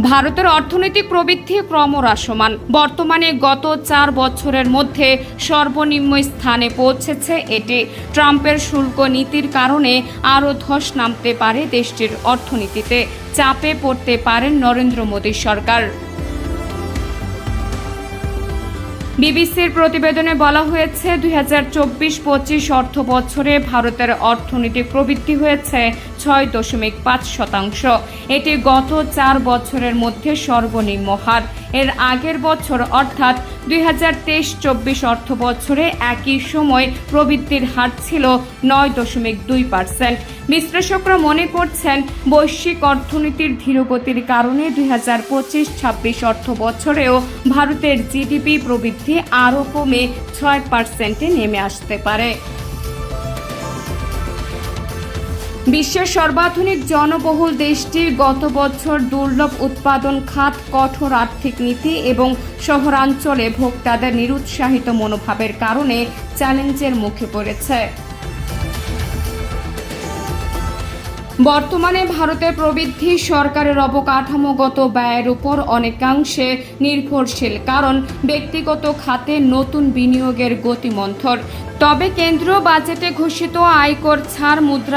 ভারতের অর্থনৈতিক প্রবৃদ্ধি ক্রমহ্রাসমান। বর্তমানে গত চার বছরের মধ্যে সর্বনিম্ন স্থানে পৌঁছেছে এটি। ট্রাম্পের শুল্ক নীতির কারণে আরও ধস নামতে পারে দেশটির অর্থনীতিতে। চাপে পড়তে পারেন নরেন্দ্র মোদী সরকার। বিবিসির প্রতিবেদনে বলা হয়েছে, দুই হাজার চব্বিশ পঁচিশ অর্থ বছরে ভারতের অর্থনীতি প্রবৃদ্ধি হয়েছে ছয় দশমিক পাঁচ শতাংশ। এটি গত চার বছরের মধ্যে সর্বনিম্ন হার। এর আগের বছর, অর্থাৎ দুই হাজার তেইশ চব্বিশ অর্থ বছরে একই সময় প্রবৃদ্ধির হার ছিল নয় দশমিক দুই পার্সেন্ট। বিশ্লেষকরা মনে করছেন, বৈশ্বিক অর্থনীতির ধীরগতির কারণে দুই হাজার পঁচিশ ছাব্বিশ অর্থ বছরেও ভারতের জিডিপি প্রবৃদ্ধি আরও কমে ছয় পার্সেন্টে নেমে আসতে পারে। বিশ্বের সর্বাধুনিক জনবহুল দেশটি গত বছর দুর্লভ উৎপাদন খাত, কঠোর আর্থিক নীতি এবং শহরাঞ্চলে ভোক্তাদের নিরুৎসাহিত মনোভাবের কারণে চ্যালেঞ্জের মুখে পড়েছে। বর্তমানে ভারতের প্রবৃদ্ধি সরকারের অবকাঠামোগত ব্যয়ের উপর অনেকাংশে নির্ভরশীল, কারণ ব্যক্তিগত খাতে নতুন বিনিয়োগের গতিমন্থর। তবে কেন্দ্রীয় বাজেটে ঘোষিত আয়কর ছাড় মুদ্রা